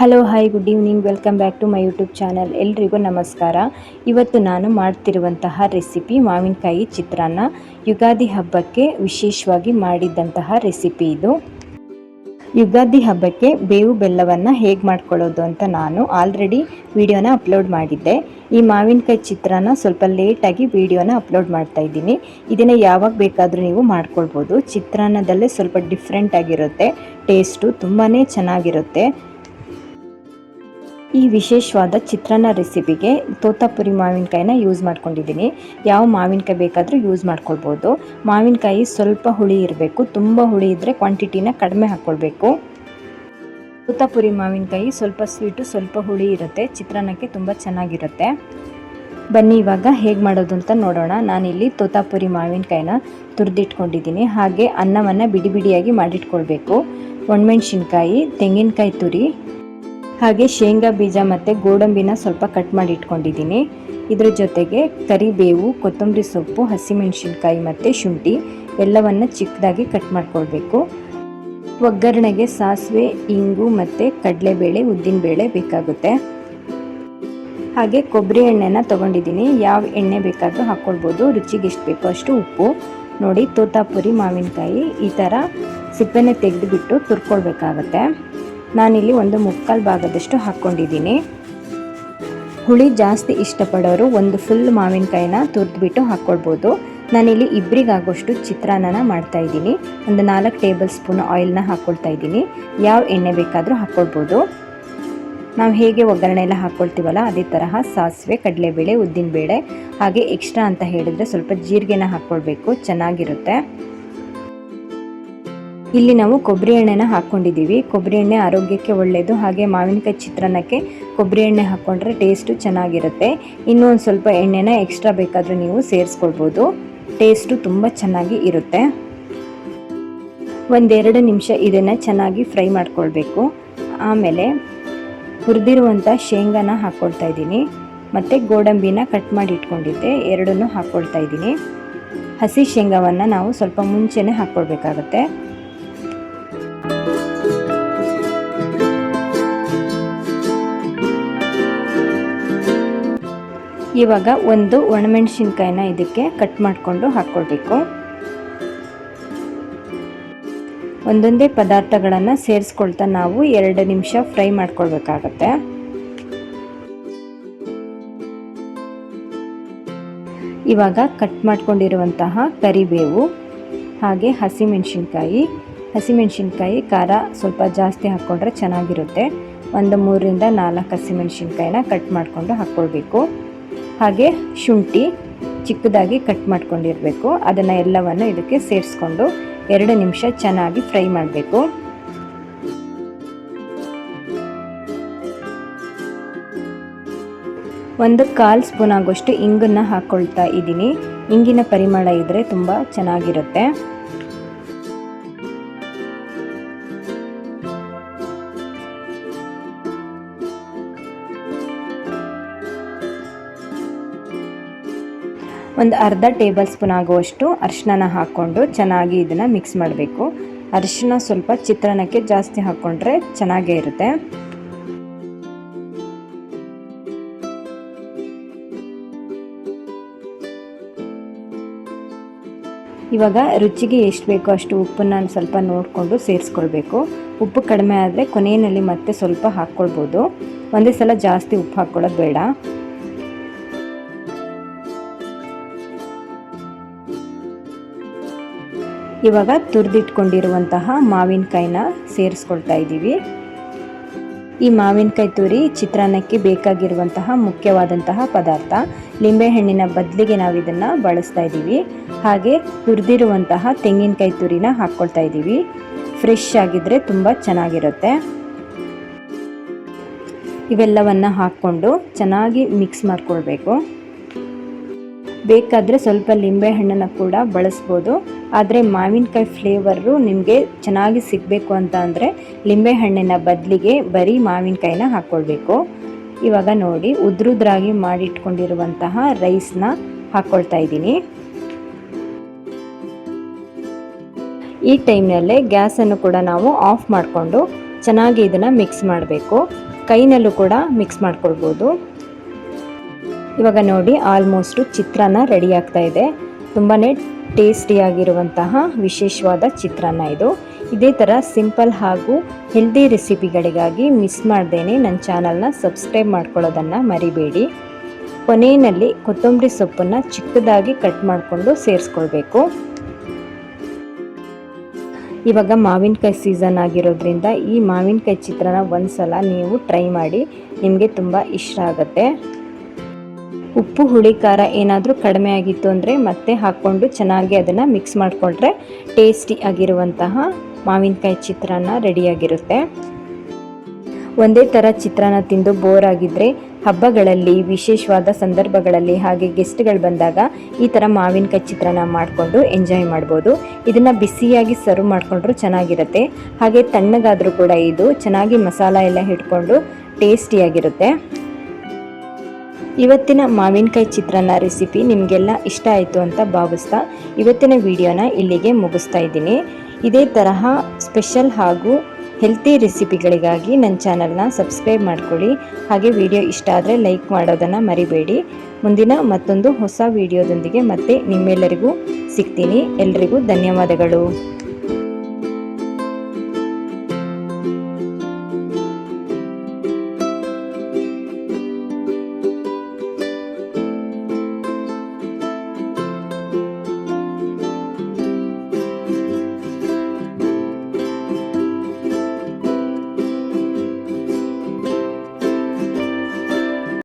Hello hi good evening welcome back to my YouTube channel ಎಲ್ರಿಗೂ ನಮಸ್ಕಾರ. ಇವತ್ತು ನಾನು ಮಾಡ್ತಿರುವಂತಹ ರೆಸಿಪಿ ಮಾವಿನಕಾಯಿ ಚಿತ್ರಾನ್ನ ಯುಗಾದಿ ಹಬ್ಬಕ್ಕೆ ವಿಶೇಷವಾಗಿ ಮಾಡಿದ್ದಂತಹ ರೆಸಿಪಿ ಇದು. ಯುಗಾದಿ ಹಬ್ಬಕ್ಕೆ ಬೇವು ಬೆಲ್ಲವನ್ನು ಹೇಗೆ ಮಾಡ್ಕೊಳ್ಳೋದು ಅಂತ ನಾನು ಆಲ್ರೆಡಿ ವಿಡಿಯೋನ ಅಪ್ಲೋಡ್ ಮಾಡಿದ್ದೆ. ಈ ಮಾವಿನಕಾಯಿ ಚಿತ್ರಾನ್ನ ಸ್ವಲ್ಪ ಲೇಟಾಗಿ ವಿಡಿಯೋನ ಅಪ್ಲೋಡ್ ಮಾಡ್ತಾ ಇದ್ದೀನಿ. ಇದನ್ನು ಯಾವಾಗ ಬೇಕಾದರೂ ನೀವು ಮಾಡ್ಕೊಳ್ಬೋದು. ಚಿತ್ರಾನ್ನದಲ್ಲೇ ಸ್ವಲ್ಪ ಡಿಫ್ರೆಂಟಾಗಿರುತ್ತೆ ಟೇಸ್ಟು ತುಂಬಾ ಚೆನ್ನಾಗಿರುತ್ತೆ. ಈ ವಿಶೇಷವಾದ ಚಿತ್ರಾನ್ನ ರೆಸಿಪಿಗೆ ತೋತಾಪುರಿ ಮಾವಿನಕಾಯಿನ ಯೂಸ್ ಮಾಡ್ಕೊಂಡಿದ್ದೀನಿ. ಯಾವ ಮಾವಿನಕಾಯಿ ಬೇಕಾದರೂ ಯೂಸ್ ಮಾಡ್ಕೊಳ್ಬೋದು. ಮಾವಿನಕಾಯಿ ಸ್ವಲ್ಪ ಹುಳಿ ಇರಬೇಕು. ತುಂಬ ಹುಳಿ ಇದ್ದರೆ ಕ್ವಾಂಟಿಟಿನ ಕಡಿಮೆ ಹಾಕ್ಕೊಳ್ಬೇಕು ತೋತಾಪುರಿ ಮಾವಿನಕಾಯಿ ಸ್ವಲ್ಪ ಸ್ವೀಟು ಸ್ವಲ್ಪ ಹುಳಿ ಇರುತ್ತೆ. ಚಿತ್ರಾನ್ನಕ್ಕೆ ತುಂಬ ಚೆನ್ನಾಗಿರುತ್ತೆ. ಬನ್ನಿ, ಇವಾಗ ಹೇಗೆ ಮಾಡೋದು ಅಂತ ನೋಡೋಣ. ನಾನಿಲ್ಲಿ ತೋತಾಪುರಿ ಮಾವಿನಕಾಯಿನ ತುರಿದಿಟ್ಕೊಂಡಿದ್ದೀನಿ. ಹಾಗೆ ಅನ್ನವನ್ನು ಬಿಡಿ ಬಿಡಿಯಾಗಿ ಮಾಡಿಟ್ಕೊಳ್ಬೇಕು. ಒಣಮೆಣ್ಸಿನ್ಕಾಯಿ, ತೆಂಗಿನಕಾಯಿ ತುರಿ ಹಾಗೆ ಶೇಂಗಾ ಬೀಜ ಮತ್ತು ಗೋಡಂಬಿನ ಸ್ವಲ್ಪ ಕಟ್ ಮಾಡಿ ಇಟ್ಕೊಂಡಿದ್ದೀನಿ. ಇದರ ಜೊತೆಗೆ ಕರಿಬೇವು, ಕೊತ್ತಂಬರಿ ಸೊಪ್ಪು, ಹಸಿಮೆಣಸಿನ್ಕಾಯಿ ಮತ್ತು ಶುಂಠಿ ಎಲ್ಲವನ್ನು ಚಿಕ್ಕದಾಗಿ ಕಟ್ ಮಾಡಿಕೊಳ್ಬೇಕು. ಒಗ್ಗರಣೆಗೆ ಸಾಸಿವೆ, ಇಂಗು ಮತ್ತು ಕಡಲೆಬೇಳೆ, ಉದ್ದಿನಬೇಳೆ ಬೇಕಾಗುತ್ತೆ. ಹಾಗೆ ಕೊಬ್ಬರಿ ಎಣ್ಣೆನ ತೊಗೊಂಡಿದ್ದೀನಿ. ಯಾವ ಎಣ್ಣೆ ಬೇಕಾದರೂ ಹಾಕ್ಕೊಳ್ಬೋದು ರುಚಿಗೆ ಎಷ್ಟು ಬೇಕೋ ಅಷ್ಟು ಉಪ್ಪು. ನೋಡಿ, ತೋತಾಪುರಿ, ಮಾವಿನಕಾಯಿ ಈ ಥರ ಸಿಪ್ಪೆನೆ ತೆಗೆದುಬಿಟ್ಟು ತುರ್ಕೊಳ್ಬೇಕಾಗತ್ತೆ. ನಾನಿಲ್ಲಿ ಒಂದು ಮುಕ್ಕಾಲು ಭಾಗದಷ್ಟು ಹಾಕ್ಕೊಂಡಿದ್ದೀನಿ. ಹುಳಿ ಜಾಸ್ತಿ ಇಷ್ಟಪಡೋರು ಒಂದು ಫುಲ್ ಮಾವಿನಕಾಯಿನ ತುರಿದ್ಬಿಟ್ಟು ಹಾಕ್ಕೊಳ್ಬೋದು ನಾನಿಲ್ಲಿ ಇಬ್ಬರಿಗಾಗೋಷ್ಟು ಚಿತ್ರಾನ್ನನ ಮಾಡ್ತಾ ಇದ್ದೀನಿ. ಒಂದು ನಾಲ್ಕು ಟೇಬಲ್ ಸ್ಪೂನ್ ಆಯಿಲ್ನ ಹಾಕ್ಕೊಳ್ತಾ ಇದ್ದೀನಿ. ಯಾವ ಎಣ್ಣೆ ಬೇಕಾದರೂ ಹಾಕ್ಕೊಳ್ಬೋದು ನಾವು ಹೇಗೆ ಒಗ್ಗರಣೆ ಎಲ್ಲ ಹಾಕ್ಕೊಳ್ತೀವಲ್ಲ ಅದೇ ತರಹ ಸಾಸಿವೆ, ಕಡಲೆಬೇಳೆ, ಉದ್ದಿನಬೇಳೆ ಹಾಗೆ ಎಕ್ಸ್ಟ್ರಾ ಅಂತ ಹೇಳಿದರೆ ಸ್ವಲ್ಪ ಜೀರಿಗೆನ ಹಾಕ್ಕೊಳ್ಬೇಕು ಚೆನ್ನಾಗಿರುತ್ತೆ. ಇಲ್ಲಿ ನಾವು ಕೊಬ್ಬರಿ ಎಣ್ಣೆನ ಹಾಕ್ಕೊಂಡಿದ್ದೀವಿ ಕೊಬ್ಬರಿ ಎಣ್ಣೆ ಆರೋಗ್ಯಕ್ಕೆ ಒಳ್ಳೆಯದು ಹಾಗೆ ಮಾವಿನಕಾಯಿ ಚಿತ್ರಾನ್ನಕ್ಕೆ ಕೊಬ್ಬರಿ ಎಣ್ಣೆ ಹಾಕ್ಕೊಂಡ್ರೆ ಟೇಸ್ಟು ಚೆನ್ನಾಗಿರುತ್ತೆ. ಇನ್ನೂ ಒಂದು ಸ್ವಲ್ಪ ಎಣ್ಣೆನ ಎಕ್ಸ್ಟ್ರಾ ಬೇಕಾದರೂ ನೀವು ಸೇರಿಸ್ಕೊಳ್ಬೋದು. ಟೇಸ್ಟು ತುಂಬ ಚೆನ್ನಾಗಿ ಇರುತ್ತೆ. ಒಂದೆರಡು ನಿಮಿಷ ಇದನ್ನು ಚೆನ್ನಾಗಿ ಫ್ರೈ ಮಾಡ್ಕೊಳ್ಬೇಕು. ಆಮೇಲೆ ಹುರಿದಿರುವಂಥ ಶೇಂಗಾನ ಹಾಕ್ಕೊಳ್ತಾ ಇದ್ದೀನಿ. ಮತ್ತು ಗೋಡಂಬಿನ ಕಟ್ ಮಾಡಿ ಇಟ್ಕೊಂಡಿದ್ದೆ. ಎರಡನ್ನೂ ಹಾಕ್ಕೊಳ್ತಾ ಇದ್ದೀನಿ. ಹಸಿ ಶೇಂಗಾವನ್ನು ನಾವು ಸ್ವಲ್ಪ ಮುಂಚೆನೇ ಹಾಕ್ಕೊಳ್ಬೇಕಾಗತ್ತೆ ಇವಾಗ ಒಂದು ಒಣಮೆಣಸಿನ್ಕಾಯಿನ ಇದಕ್ಕೆ ಕಟ್ ಮಾಡಿಕೊಂಡು ಹಾಕ್ಕೊಳ್ಬೇಕು. ಒಂದೊಂದೇ ಪದಾರ್ಥಗಳನ್ನು ಸೇರಿಸ್ಕೊಳ್ತಾ ನಾವು ಎರಡು ನಿಮಿಷ ಫ್ರೈ ಮಾಡ್ಕೊಳ್ಬೇಕಾಗತ್ತೆ. ಇವಾಗ ಕಟ್ ಮಾಡಿಕೊಂಡಿರುವಂತಹ ಕರಿಬೇವು, ಹಾಗೆ ಹಸಿಮೆಣಸಿನ್ಕಾಯಿ. ಹಸಿಮೆಣಸಿನ್ಕಾಯಿ ಖಾರ ಸ್ವಲ್ಪ ಜಾಸ್ತಿ ಹಾಕ್ಕೊಂಡ್ರೆ ಚೆನ್ನಾಗಿರುತ್ತೆ. ಒಂದು ಮೂರರಿಂದ ನಾಲ್ಕು ಹಸಿಮೆಣಸಿನ್ಕಾಯಿನ ಕಟ್ ಮಾಡಿಕೊಂಡು ಹಾಕ್ಕೊಳ್ಬೇಕು. ಹಾಗೆ ಶುಂಠಿ ಚಿಕ್ಕದಾಗಿ ಕಟ್ ಮಾಡ್ಕೊಂಡಿರಬೇಕು. ಅದನ್ನು ಎಲ್ಲವನ್ನು ಇದಕ್ಕೆ ಸೇರಿಸ್ಕೊಂಡು ಎರಡು ನಿಮಿಷ ಚೆನ್ನಾಗಿ ಫ್ರೈ ಮಾಡಬೇಕು. ಒಂದು ಕಾಲು ಸ್ಪೂನ್ ಆಗೋಷ್ಟು ಇಂಗನ್ನು ಹಾಕ್ಕೊಳ್ತಾ ಇದ್ದೀನಿ. ಇಂಗಿನ ಪರಿಮಳ ಇದ್ದರೆ ತುಂಬ ಚೆನ್ನಾಗಿರುತ್ತೆ. ಒಂದು ಅರ್ಧ ಟೇಬಲ್ ಸ್ಪೂನ್ ಆಗುವಷ್ಟು ಅರಿಶಿನ ಹಾಕ್ಕೊಂಡು ಚೆನ್ನಾಗಿ ಇದನ್ನು ಮಿಕ್ಸ್ ಮಾಡಬೇಕು. ಅರಿಶಿನ ಸ್ವಲ್ಪ ಚಿತ್ರಾನ್ನಕ್ಕೆ ಜಾಸ್ತಿ ಹಾಕ್ಕೊಂಡ್ರೆ ಚೆನ್ನಾಗೇ ಇರುತ್ತೆ. ಇವಾಗ ರುಚಿಗೆ ಎಷ್ಟು ಬೇಕೋ ಅಷ್ಟು ಉಪ್ಪನ್ನು ಸ್ವಲ್ಪ ನೋಡಿಕೊಂಡು ಸೇರಿಸ್ಕೊಳ್ಬೇಕು. ಉಪ್ಪು ಕಡಿಮೆ ಆದರೆ ಕೊನೆಯಲ್ಲಿ ಮತ್ತೆ ಸ್ವಲ್ಪ ಹಾಕ್ಕೊಳ್ಬೋದು. ಒಂದೇ ಸಲ ಜಾಸ್ತಿ ಉಪ್ಪು ಹಾಕ್ಕೊಳ್ಳೋದು ಬೇಡ. ಇವಾಗ ತುರಿದಿಟ್ಕೊಂಡಿರುವಂತಹ ಮಾವಿನಕಾಯಿನ ಸೇರಿಸ್ಕೊಳ್ತಾ ಇದ್ದೀವಿ. ಈ ಮಾವಿನಕಾಯಿ ತುರಿ ಚಿತ್ರಾನ್ನಕ್ಕೆ ಬೇಕಾಗಿರುವಂತಹ ಮುಖ್ಯವಾದಂತಹ ಪದಾರ್ಥ. ಲಿಂಬೆಹಣ್ಣಿನ ಬದಲಿಗೆ ನಾವು ಇದನ್ನು ಬಳಸ್ತಾ ಇದ್ದೀವಿ. ಹಾಗೆ ತುರಿದಿರುವಂತಹ ತೆಂಗಿನಕಾಯಿ ತುರಿನ ಹಾಕ್ಕೊಳ್ತಾ ಇದ್ದೀವಿ. ಫ್ರೆಶ್ ಆಗಿದ್ರೆ ತುಂಬ ಚೆನ್ನಾಗಿರುತ್ತೆ. ಇವೆಲ್ಲವನ್ನು ಹಾಕ್ಕೊಂಡು ಚೆನ್ನಾಗಿ ಮಿಕ್ಸ್ ಮಾಡಿಕೊಳ್ಬೇಕು. ಬೇಕಾದರೆ ಸ್ವಲ್ಪ ಲಿಂಬೆಹಣ್ಣನ್ನು ಕೂಡ ಬಳಸ್ಬೋದು. ಆದರೆ ಮಾವಿನಕಾಯಿ ಫ್ಲೇವರು ನಿಮಗೆ ಚೆನ್ನಾಗಿ ಸಿಗಬೇಕು ಅಂತ ಅಂದರೆ ಲಿಂಬೆಹಣ್ಣಿನ ಬದಲಿಗೆ ಬರೀ ಮಾವಿನಕಾಯಿನ ಹಾಕ್ಕೊಳ್ಬೇಕು ಇವಾಗ ನೋಡಿ, ಉದ್ರುದ್ರಾಗಿ ಮಾಡಿಟ್ಕೊಂಡಿರುವಂತಹ ರೈಸ್ನ ಹಾಕ್ಕೊಳ್ತಾ ಇದ್ದೀನಿ. ಈ ಟೈಮ್ನಲ್ಲೇ ಗ್ಯಾಸನ್ನು ಕೂಡ ನಾವು ಆಫ್ ಮಾಡಿಕೊಂಡು ಚೆನ್ನಾಗಿ ಇದನ್ನು ಮಿಕ್ಸ್ ಮಾಡಬೇಕು. ಕೈನಲ್ಲೂ ಕೂಡ ಮಿಕ್ಸ್ ಮಾಡ್ಕೊಳ್ಬೋದು. ಇವಾಗ ನೋಡಿ ಆಲ್ಮೋಸ್ಟು ಚಿತ್ರಾನ್ನ ರೆಡಿ ಆಗ್ತಾ ಇದೆ. ತುಂಬಾ ಟೇಸ್ಟಿಯಾಗಿರುವಂತಹ ವಿಶೇಷವಾದ ಚಿತ್ರಾನ್ನ ಇದು. ಇದೇ ಥರ ಸಿಂಪಲ್ ಹಾಗೂ ಹೆಲ್ದಿ ರೆಸಿಪಿಗಳಿಗಾಗಿ ಮಿಸ್ ಮಾಡ್ದೇನೆ ನನ್ನ ಚಾನಲ್ನ ಸಬ್ಸ್ಕ್ರೈಬ್ ಮಾಡ್ಕೊಳ್ಳೋದನ್ನು ಮರಿಬೇಡಿ. ಕೊನೆಯಲ್ಲಿ ಕೊತ್ತಂಬರಿ ಸೊಪ್ಪನ್ನು ಚಿಕ್ಕದಾಗಿ ಕಟ್ ಮಾಡಿಕೊಂಡು ಸೇರಿಸ್ಕೊಳ್ಬೇಕು. ಇವಾಗ ಮಾವಿನಕಾಯಿ ಸೀಸನ್ ಆಗಿರೋದ್ರಿಂದ ಈ ಮಾವಿನಕಾಯಿ ಚಿತ್ರನ ಒಂದು ಸಲ ನೀವು ಟ್ರೈ ಮಾಡಿ ನಿಮಗೆ ತುಂಬ ಇಷ್ಟ ಆಗುತ್ತೆ. ಉಪ್ಪು ಹುಳಿ ಖಾರ ಏನಾದರೂ ಕಡಿಮೆ ಆಗಿತ್ತು ಅಂದರೆ ಮತ್ತೆ ಹಾಕ್ಕೊಂಡು ಚೆನ್ನಾಗಿ ಅದನ್ನು ಮಿಕ್ಸ್ ಮಾಡಿಕೊಂಡ್ರೆ ಟೇಸ್ಟಿ ಆಗಿರುವಂತಹ ಮಾವಿನಕಾಯಿ ಚಿತ್ರಾನ್ನ ರೆಡಿಯಾಗಿರುತ್ತೆ ಒಂದೇ ಥರ ಚಿತ್ರಾನ್ನ ತಿಂದು ಬೋರ್ ಆಗಿದ್ದರೆ ಹಬ್ಬಗಳಲ್ಲಿ, ವಿಶೇಷವಾದ ಸಂದರ್ಭಗಳಲ್ಲಿ ಹಾಗೆ ಗೆಸ್ಟ್ಗಳು ಬಂದಾಗ ಈ ಥರ ಮಾವಿನಕಾಯಿ ಚಿತ್ರಾನ್ನ ಮಾಡಿಕೊಂಡು ಎಂಜಾಯ್ ಮಾಡ್ಬೋದು. ಇದನ್ನು ಬಿಸಿಯಾಗಿ ಸರ್ವ್ ಮಾಡಿಕೊಂಡ್ರು ಚೆನ್ನಾಗಿರುತ್ತೆ. ಹಾಗೆ ತಣ್ಣಗಾದರೂ ಕೂಡ ಇದು ಚೆನ್ನಾಗಿ ಮಸಾಲ ಎಲ್ಲ ಹಿಡ್ಕೊಂಡು ಟೇಸ್ಟಿಯಾಗಿರುತ್ತೆ ಇವತ್ತಿನ ಮಾವಿನಕಾಯಿ ಚಿತ್ರಾನ್ನ ರೆಸಿಪಿ ನಿಮಗೆಲ್ಲ ಇಷ್ಟ ಆಯಿತು ಅಂತ ಭಾವಿಸ್ತಾ ಇವತ್ತಿನ ವಿಡಿಯೋನ ಇಲ್ಲಿಗೆ ಮುಗಿಸ್ತಾ ಇದ್ದೀನಿ. ಇದೇ ತರಹ ಸ್ಪೆಷಲ್ ಹಾಗೂ ಹೆಲ್ತಿ ರೆಸಿಪಿಗಳಿಗಾಗಿ ನನ್ನ ಚಾನಲ್ನ ಸಬ್ಸ್ಕ್ರೈಬ್ ಮಾಡ್ಕೊಳ್ಳಿ. ಹಾಗೆ ವಿಡಿಯೋ ಇಷ್ಟ ಆದರೆ ಲೈಕ್ ಮಾಡೋದನ್ನು ಮರಿಬೇಡಿ. ಮುಂದಿನ ಮತ್ತೊಂದು ಹೊಸ ವಿಡಿಯೋದೊಂದಿಗೆ ಮತ್ತೆ ನಿಮ್ಮೆಲ್ಲರಿಗೂ ಸಿಗ್ತೀನಿ. ಎಲ್ರಿಗೂ ಧನ್ಯವಾದಗಳು.